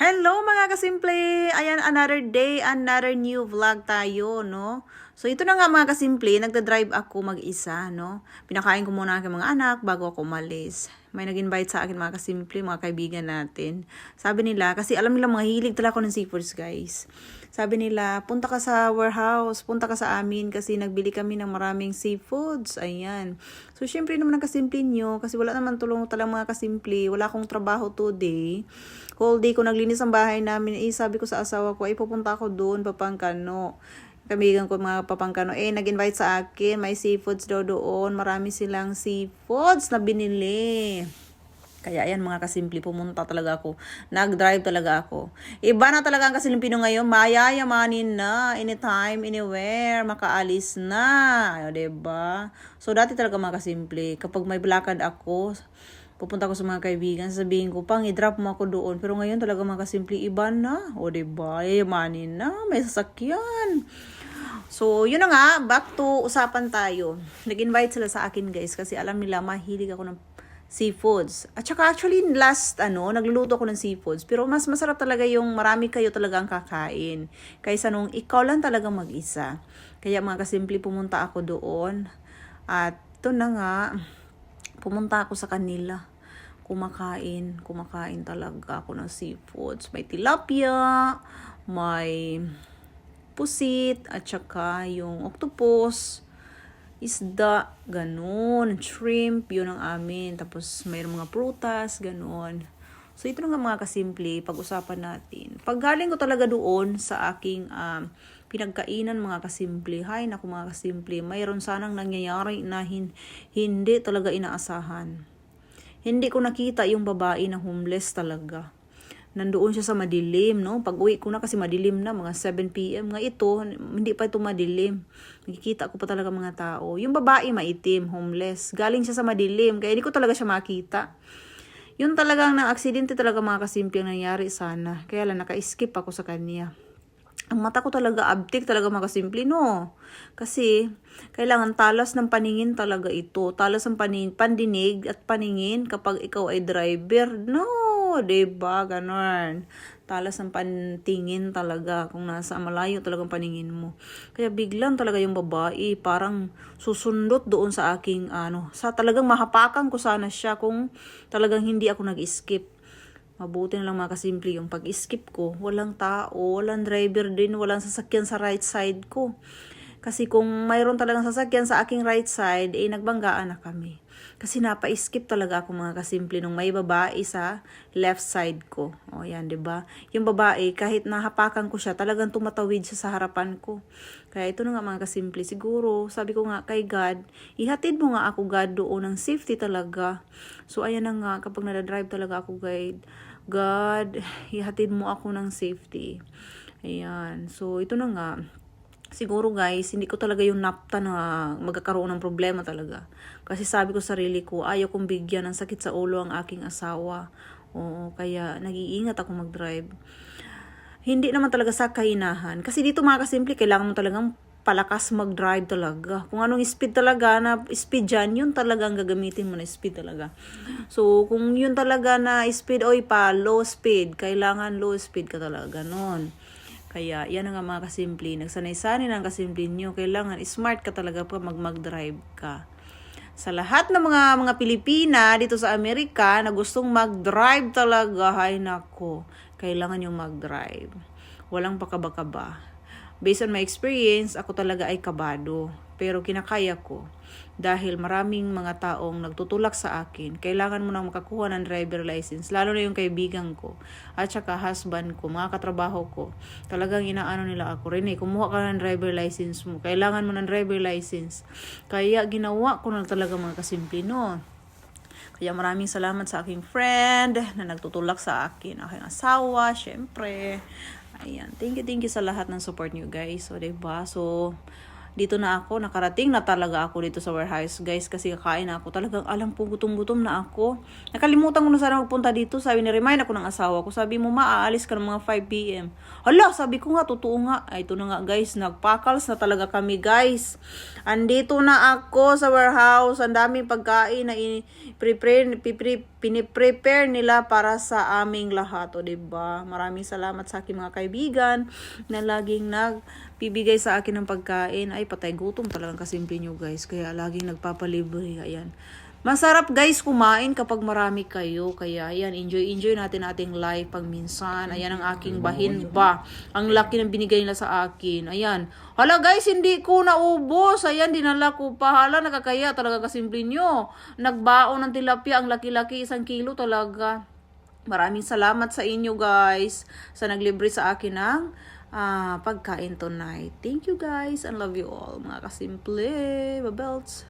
Hello mga kasimple! Ayan, another day, another new vlog tayo, no? So ito na nga mga kasimple, nagda-drive ako mag-isa, no? Pinakain ko muna aking mga anak bago ako umalis. May nag-invite sa akin mga kasimple, mga kaibigan natin. Sabi nila, kasi alam nila mga hilig talaga ako ng seafoods guys. Sabi nila, punta ka sa warehouse, punta ka sa amin kasi nagbili kami ng maraming seafoods. Ayan. So syempre naman ang kasimple nyo, kasi wala naman tulong talagang mga kasimple, wala akong trabaho today whole day ko naglinis ang bahay namin, eh, sabi ko sa asawa ko, ay pupunta ako doon, papangkano. Kamigan ko mga papangkano, eh, nag-invite sa akin, may seafoods daw doon, marami silang seafoods na binili. Kaya ayan mga kasimple, pumunta talaga ako. Nag-drive talaga ako. Iba na talaga ang kasimpino ngayon. Mayayamanin na. Anytime, anywhere. Makaalis na. Ayo, diba? So, dati talaga mga kasimple. Kapag may blakad ako, pupunta ko sa mga kaibigan, sabihin ko, pang i-drop mo ako doon. Pero ngayon talaga mga kasimple, iba na. O, diba? Yayamanin na. May sasakyan. So, yun na nga, back to usapan tayo. Nag-invite sila sa akin guys kasi alam nila mahilig ako ng seafoods. At saka actually last ano, nagluluto ako ng seafoods. Pero mas masarap talaga yung marami kayo talaga ang kakain. Kaysa nung ikaw lang talaga mag-isa. Kaya mga kasimple pumunta ako doon. At ito na nga, pumunta ako sa kanila. Kumakain, kumakain talaga ako ng seafoods. May tilapia, may pusit, at saka yung octopus, isda, ganun, shrimp, yun ang amin. Tapos mayroong mga prutas, ganun. So ito nga mga kasimple, pag-usapan natin. Pag galing ko talaga doon sa aking um, pinagkainan mga kasimple, hay naku mga kasimple, mayroon sanang nangyayari na hin- hindi talaga inaasahan. Hindi ko nakita yung babae na homeless talaga nandoon siya sa madilim, no? Pag uwi ko na kasi madilim na, mga 7pm. Nga ito, hindi pa ito madilim. Nakikita ko pa talaga mga tao. Yung babae maitim, homeless. Galing siya sa madilim, kaya hindi ko talaga siya makita. Yun talagang na aksidente talaga mga kasimple ang nangyari sana. Kaya lang naka-skip ako sa kanya. Ang mata ko talaga abtik talaga mga kasimple, no? Kasi kailangan talas ng paningin talaga ito. Talas ng paningin, pandinig at paningin kapag ikaw ay driver. No, 'di ba? Ganon. Talas ng pantingin talaga kung nasa malayo talagang paningin mo. Kaya biglang talaga yung babae parang susundot doon sa aking ano, sa talagang mahapakan ko sana siya kung talagang hindi ako nag-skip. Mabuti na lang mga kasimple yung pag-skip ko. Walang tao, walang driver din, walang sasakyan sa right side ko. Kasi kung mayroon talagang sasakyan sa aking right side, eh nagbanggaan na kami. Kasi napa-skip talaga ako mga kasimple nung may babae sa left side ko. O yan, ba? Yung babae kahit nahapakan ko siya, talagang tumatawid siya sa harapan ko. Kaya ito na nga mga kasimple, siguro sabi ko nga kay God, ihatid mo nga ako God doon ng safety talaga. So ayan na nga kapag nada-drive talaga ako guide, God, ihatid mo ako ng safety. Ayan. So, ito na nga. Siguro guys, hindi ko talaga yung napta na magkakaroon ng problema talaga. Kasi sabi ko sa sarili ko, ayaw kong bigyan ng sakit sa ulo ang aking asawa. Oo, kaya nag-iingat ako mag-drive. Hindi naman talaga sa kainahan. Kasi dito mga kasimple, kailangan mo talagang palakas mag-drive talaga. Kung anong speed talaga na speed dyan, yun talaga ang gagamitin mo na speed talaga. So, kung yun talaga na speed, oy pa, low speed, kailangan low speed ka talaga, ganon. Kaya, yan ang mga kasimple. Nagsanay-sanay ng kasimple nyo. Kailangan smart ka talaga pa mag mag-drive ka. Sa lahat ng mga mga Pilipina dito sa Amerika na gustong mag-drive talaga, hay nako, kailangan yung mag-drive. Walang pakaba-kaba. Based on my experience, ako talaga ay kabado. Pero kinakaya ko. Dahil maraming mga taong nagtutulak sa akin, kailangan mo nang makakuha ng driver license. Lalo na yung kaibigan ko. At saka husband ko, mga katrabaho ko. Talagang inaano nila ako. Rene, kumuha ka ng driver license mo. Kailangan mo ng driver license. Kaya ginawa ko na talaga mga kasimple, no? Kaya maraming salamat sa aking friend na nagtutulak sa akin, aking asawa, syempre. Ayan, thank you, thank you sa lahat ng support niyo guys. So, diba? So, dito na ako, nakarating na talaga ako dito sa warehouse guys kasi kakain na ako. Talagang alam po gutom-gutom na ako. Nakalimutan ko na sana magpunta dito. Sabi ni remind ako ng asawa ko. Sabi mo maaalis ka ng mga 5pm. Hala, sabi ko nga, totoo nga. Ay, ito na nga guys, nagpakals na talaga kami guys. Andito na ako sa warehouse. Ang daming pagkain na i-prepare, piniprepare nila para sa aming lahat, o ba? Maraming salamat sa aking mga kaibigan na laging nagbibigay sa akin ng pagkain. Ay, patay gutom talagang kasimple nyo, guys. Kaya laging nagpapalibre. Ayan. Masarap guys kumain kapag marami kayo. Kaya ayan, enjoy-enjoy natin ating life pag minsan. Ayan ang aking bahin ba. Ang laki ng binigay nila sa akin. Ayan. Hala guys, hindi ko naubos. Ayan, dinala ko pa. Hala, nakakaya talaga kasimple nyo. Nagbaon ng tilapia. Ang laki-laki, isang kilo talaga. Maraming salamat sa inyo guys sa naglibre sa akin ng ah, pagkain tonight. Thank you guys and love you all mga kasimple. Babelts.